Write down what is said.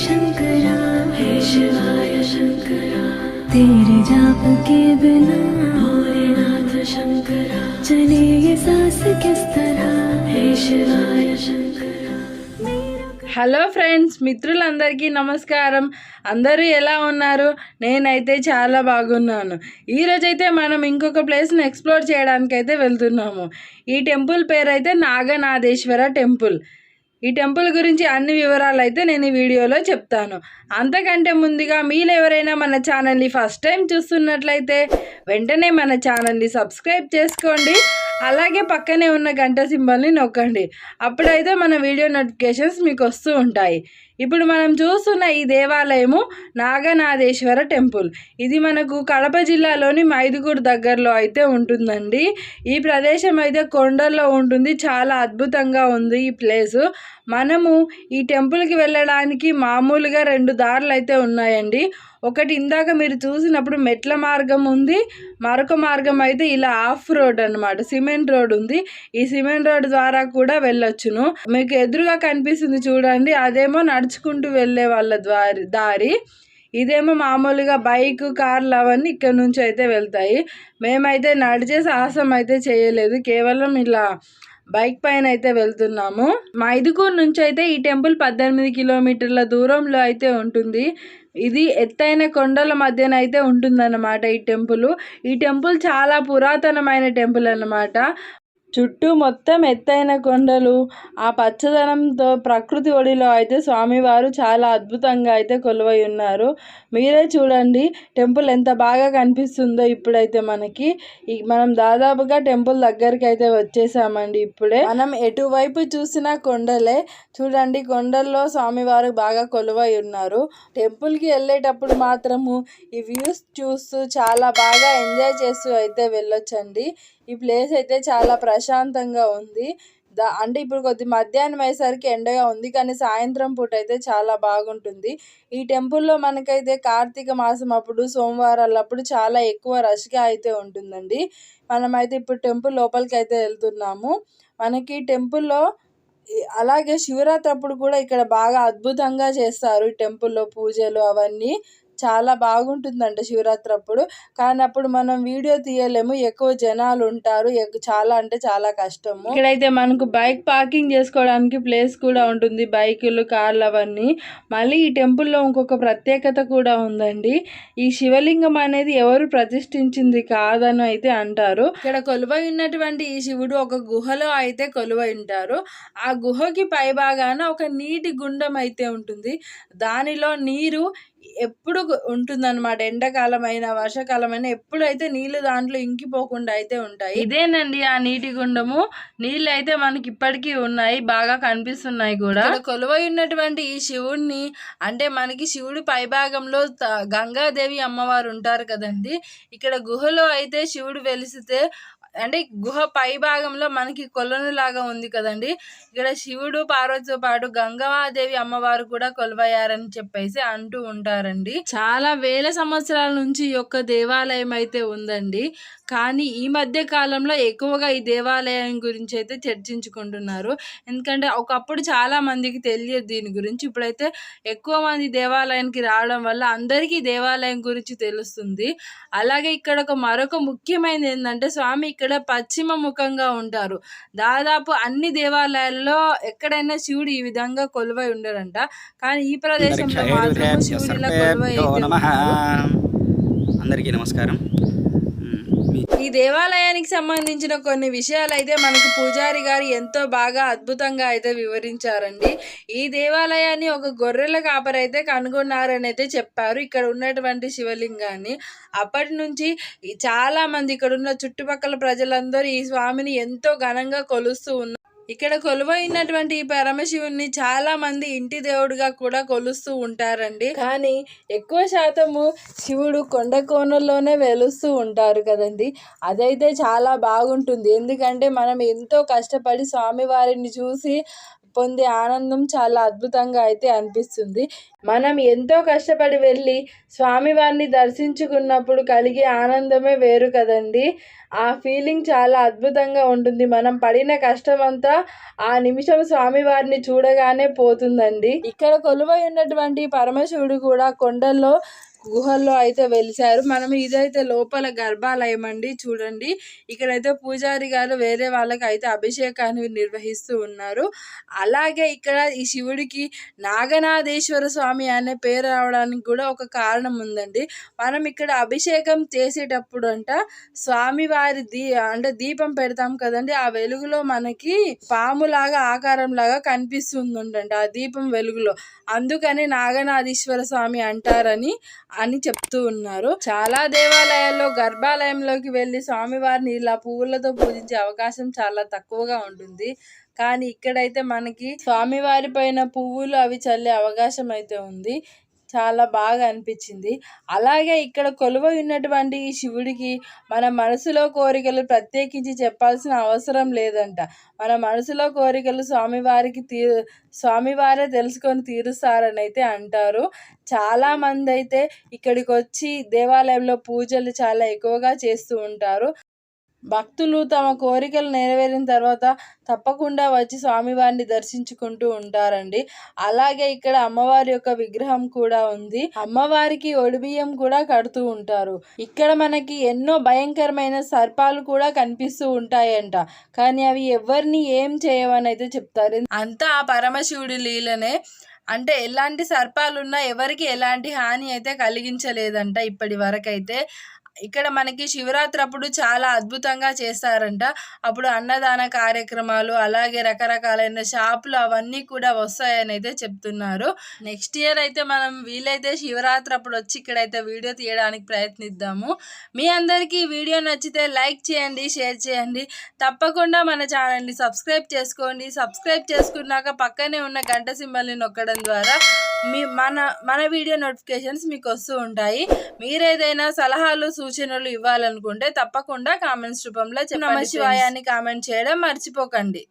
शंकरा हे शिवाय शंकरा तेरे जाप के बिना भोलेनाथ शंकरा चले ये सांस किस तरह हे शिवाय शंकरा मेरा హలో ఫ్రెండ్స్ మిత్రులందరికీ నమస్కారం అందరూ ఎలా ఉన్నారు నేనైతే చాలా బాగున్నాను ఈరోజైతే మనం ఇంకొక ప్లేస్ని ఎక్స్ప్లోర్ చేయడానికి అయితే వెళ్తున్నాము ఈ టెంపుల్ పేరు అయితే నాగనాథేశ్వర టెంపుల్ ఈ టెంపుల్ గురించి అన్ని వివరాలు అయితే నేను ఈ వీడియోలో చెప్తాను. అంతకంటే ముందుగా మీరు ఎవరైనా మన ఛానల్ని ఫస్ట్ టైం చూస్తున్నట్లయితే వెంటనే మన ఛానల్ని సబ్స్క్రైబ్ చేసుకోండి. అలాగే పక్కనే ఉన్న గంట సింబల్ని నొక్కండి. అప్పుడైతే మన వీడియో నోటిఫికేషన్స్ మీకు వస్తూ ఉంటాయి. ఇప్పుడు మనం చూస్తున్న ఈ దేవాలయము నాగనాథేశ్వర టెంపుల్. ఇది మనకు కడప జిల్లాలోని మైదుగూరు దగ్గరలో అయితే ఉంటుందండి. ఈ ప్రదేశం అయితే కొండల్లో ఉంటుంది. చాలా అద్భుతంగా ఉంది ఈ ప్లేసు. మనము ఈ టెంపుల్కి వెళ్ళడానికి మామూలుగా రెండు దారులు అయితే ఉన్నాయండి. ఒకటి ఇందాక మీరు చూసినప్పుడు మెట్ల మార్గం ఉంది మరొక మార్గం అయితే ఇలా ఆఫ్ రోడ్ అన్నమాట సిమెంట్ రోడ్ ఉంది. ఈ సిమెంట్ రోడ్ ద్వారా కూడా వెళ్ళొచ్చును. మీకు ఎదురుగా కనిపిస్తుంది చూడండి అదేమో నడుచుకుంటూ వెళ్ళే వాళ్ళ ద్వారి దారి. ఇదేమో మామూలుగా బైక్ కార్లు అవన్నీ ఇక్కడ నుంచి అయితే వెళ్తాయి. మేమైతే నడిచే సాహసం అయితే చేయలేదు కేవలం ఇలా బైక్ పైన అయితే వెళ్తున్నాము. మైదుకూరు నుంచి అయితే ఈ టెంపుల్ పద్దెనిమిది కిలోమీటర్ల దూరంలో అయితే ఉంటుంది. ఇది ఎత్తైన కొండల మధ్యన అయితే ఉంటుందన్నమాట ఈ టెంపుల్. ఈ టెంపుల్ చాలా పురాతనమైన టెంపుల్ అన్నమాట. చుట్టూ మొత్తం ఎత్తైన కొండలు. ఆ పచ్చదనంతో ప్రకృతి ఒడిలో అయితే స్వామివారు చాలా అద్భుతంగా అయితే కొలువై ఉన్నారు. మీరే చూడండి టెంపుల్ ఎంత బాగా కనిపిస్తుందో ఇప్పుడైతే మనకి. మనం దాదాపుగా టెంపుల్ దగ్గరికి అయితే వచ్చేసామండి ఇప్పుడే. మనం ఎటువైపు చూసినా కొండలే. చూడండి కొండల్లో స్వామివారు బాగా కొలువై ఉన్నారు. టెంపుల్కి వెళ్ళేటప్పుడు మాత్రము ఈ వ్యూస్ చూస్తూ చాలా బాగా ఎంజాయ్ చేస్తూ అయితే వెళ్ళొచ్చండి. ఈ ప్లేస్ అయితే చాలా ప్రశాంతంగా ఉంది. దా అంటే ఇప్పుడు కొద్ది మధ్యాహ్నం అయ్యేసరికి ఎండగా ఉంది కానీ సాయంత్రం పూట అయితే చాలా బాగుంటుంది. ఈ టెంపుల్లో మనకైతే కార్తీక మాసం అప్పుడు సోమవారాలప్పుడు చాలా ఎక్కువ రష్గా అయితే ఉంటుందండి. మనమైతే ఇప్పుడు టెంపుల్ లోపలికి అయితే వెళ్తున్నాము. మనకి టెంపుల్లో అలాగే శివరాత్రి అప్పుడు కూడా ఇక్కడ బాగా అద్భుతంగా చేస్తారు ఈ టెంపుల్లో పూజలు అవన్నీ. చాలా బాగుంటుందంట శివరాత్రి అప్పుడు. కానీ అప్పుడు మనం వీడియో తీయలేము. ఎక్కువ జనాలు ఉంటారు. చాలా అంటే చాలా కష్టము. ఇక్కడైతే మనకు బైక్ పార్కింగ్ చేసుకోవడానికి ప్లేస్ కూడా ఉంటుంది. బైకులు కార్లు అవన్నీ. మళ్ళీ ఈ టెంపుల్లో ఇంకొక ప్రత్యేకత కూడా ఉందండి. ఈ శివలింగం అనేది ఎవరు ప్రతిష్ఠించింది కాదని అయితే అంటారు. ఇక్కడ కొలువై ఉన్నటువంటి ఈ శివుడు ఒక గుహలో అయితే కొలువై ఉంటారు. ఆ గుహకి పై భాగాన ఒక నీటి గుండం అయితే ఉంటుంది. దానిలో నీరు ఎప్పుడు ఉంటుందన్నమాట. ఎండాకాలం అయినా వర్షాకాలం అయినా ఎప్పుడైతే నీళ్ళు దాంట్లో ఇంకిపోకుండా అయితే ఉంటాయి. ఇదేనండి ఆ నీటి గుండము. నీళ్ళు అయితే మనకి ఇప్పటికీ ఉన్నాయి బాగా కనిపిస్తున్నాయి కూడా. కొలువై ఉన్నటువంటి ఈ శివుడిని అంటే మనకి శివుడు పైభాగంలో గంగాదేవి అమ్మవారు ఉంటారు కదండి. ఇక్కడ గుహలో అయితే శివుడు వెలిసితే అంటే గుహ పై భాగంలో మనకి కొలను లాగా ఉంది కదండి. ఇక్కడ శివుడు పార్వతితో పాటు గంగాదేవి అమ్మవారు కూడా కొలువయ్యారని చెప్పేసి అంటూ ఉంటారండి. చాలా వేల సంవత్సరాల నుంచి ఈ యొక్క దేవాలయం అయితే ఉందండి. కానీ ఈ మధ్య కాలంలో ఎక్కువగా ఈ దేవాలయం గురించి అయితే చర్చించుకుంటున్నారు. ఎందుకంటే ఒకప్పుడు చాలా మందికి తెలియదు దీని గురించి. ఇప్పుడైతే ఎక్కువ మంది దేవాలయానికి రావడం వల్ల అందరికీ దేవాలయం గురించి తెలుస్తుంది. అలాగే ఇక్కడ ఒక మరొక ముఖ్యమైనది ఏంటంటే స్వామి ఇక్కడ పశ్చిమ ముఖంగా ఉంటారు. దాదాపు అన్ని దేవాలయాల్లో ఎక్కడైనా శివుడు ఈ విధంగా కొలువై ఉండరంట కానీ ఈ ప్రదేశంలో మాత్రం శివుడు ఇలా కొలువై. అందరికీ నమస్కారం. ఈ దేవాలయానికి సంబంధించిన కొన్ని విషయాలు అయితే మనకు పూజారి గారు ఎంతో బాగా అద్భుతంగా అయితే వివరించారండి. ఈ దేవాలయాన్ని ఒక గొర్రెల కాపరి అయితే కనుగొన్నారని అయితే చెప్పారు. ఇక్కడ ఉన్నటువంటి శివలింగాన్ని అప్పటి నుంచి చాలా మంది ఇక్కడ ఉన్న చుట్టుపక్కల ప్రజలందరూ ఈ స్వామిని ఎంతో ఘనంగా కొలుస్తూ ఉన్నారు. ఇక్కడ కొలువైనటువంటి ఈ పరమశివుని చాలా మంది ఇంటి దేవుడిగా కూడా కొలుస్తూ ఉంటారండి. కానీ ఎక్కువ శాతము శివుడు కొండ కోణంలోనే వెలుస్తూ ఉంటారు కదండి. అదైతే చాలా బాగుంటుంది. ఎందుకంటే మనం ఎంతో కష్టపడి స్వామివారిని చూసి పొందే ఆనందం చాలా అద్భుతంగా అయితే అనిపిస్తుంది. మనం ఎంతో కష్టపడి వెళ్ళి స్వామివారిని దర్శించుకున్నప్పుడు కలిగే ఆనందమే వేరు కదండి. ఆ ఫీలింగ్ చాలా అద్భుతంగా ఉంటుంది. మనం పడిన కష్టమంతా ఆ నిమిషం స్వామివారిని చూడగానే పోతుందండి. ఇక్కడ కొలువై ఉన్నటువంటి పరమశివుడు కూడా కొండల్లో గుహల్లో అయితే వెలిశారు. మనం ఇదైతే లోపల గర్భాలయం అండి చూడండి. ఇక్కడైతే పూజారి గారు వేరే వాళ్ళకి అయితే అభిషేకాన్ని నిర్వహిస్తూ ఉన్నారు. అలాగే ఇక్కడ ఈ శివుడికి నాగనాథేశ్వర స్వామి అనే పేరు రావడానికి కూడా ఒక కారణం ఉందండి. మనం ఇక్కడ అభిషేకం చేసేటప్పుడు అంట స్వామివారి దీ అంటే దీపం పెడతాం కదండి. ఆ వెలుగులో మనకి పాములాగా ఆకారం లాగా కనిపిస్తుందంట ఆ దీపం వెలుగులో. అందుకని నాగనాథేశ్వర స్వామి అంటారని అని చెప్తూ ఉన్నారు. చాలా దేవాలయాల్లో గర్భాలయంలోకి వెళ్ళి స్వామివారిని ఇలా పువ్వులతో పూజించే అవకాశం చాలా తక్కువగా ఉంటుంది. కానీ ఇక్కడైతే మనకి స్వామివారి పైన పువ్వులు అవి చల్లే అవకాశం అయితే ఉంది. చాలా బాగా అనిపించింది. అలాగే ఇక్కడ కొలువ ఉన్నటువంటి ఈ శివుడికి మన మనసులో కోరికలు ప్రత్యేకించి చెప్పాల్సిన అవసరం లేదంట. మన మనసులో కోరికలు స్వామివారికి తీ స్వామివారే తెలుసుకొని తీరుస్తారని అయితే అంటారు. చాలామంది అయితే ఇక్కడికి వచ్చి దేవాలయంలో పూజలు చాలా ఎక్కువగా చేస్తూ ఉంటారు. భక్తులు తమ కోరికలు నెరవేరిన తర్వాత తప్పకుండా వచ్చి స్వామివారిని దర్శించుకుంటూ ఉంటారండి. అలాగే ఇక్కడ అమ్మవారి యొక్క విగ్రహం కూడా ఉంది. అమ్మవారికి ఒడిబియ్యం కూడా కడుతూ ఉంటారు. ఇక్కడ మనకి ఎన్నో భయంకరమైన సర్పాలు కూడా కనిపిస్తూ ఉంటాయంట. కానీ అవి ఎవరిని ఏం చేయవని అయితే చెప్తారు. అంతా ఆ పరమశివుడి లీలనే. అంటే ఎలాంటి సర్పాలున్నా ఎవరికి ఎలాంటి హాని అయితే కలిగించలేదంట ఇప్పటి వరకైతే. ఇక్కడ మనకి శివరాత్రి అప్పుడు చాలా అద్భుతంగా చేస్తారంట. అప్పుడు అన్నదాన కార్యక్రమాలు అలాగే రకరకాలైన షాపులు అవన్నీ కూడా వస్తాయని అయితే చెప్తున్నారు. నెక్స్ట్ ఇయర్ అయితే మనం వీలైతే శివరాత్రి అప్పుడు వచ్చి ఇక్కడైతే వీడియో తీయడానికి ప్రయత్నిద్దాము. మీ అందరికీ ఈ వీడియో నచ్చితే లైక్ చేయండి షేర్ చేయండి. తప్పకుండా మన ఛానల్ని సబ్స్క్రైబ్ చేసుకోండి. సబ్స్క్రైబ్ చేసుకున్నాక పక్కనే ఉన్న గంట సింబల్ని నొక్కడం ద్వారా మీ మన మన వీడియో నోటిఫికేషన్స్ మీకు వస్తూ ఉంటాయి. మీరేదైనా సలహాలు సూచనలు ఇవ్వాలనుకుంటే తప్పకుండా కామెంట్స్ రూపంలో నమ శివాయాన్ని కామెంట్ చేయడం మర్చిపోకండి.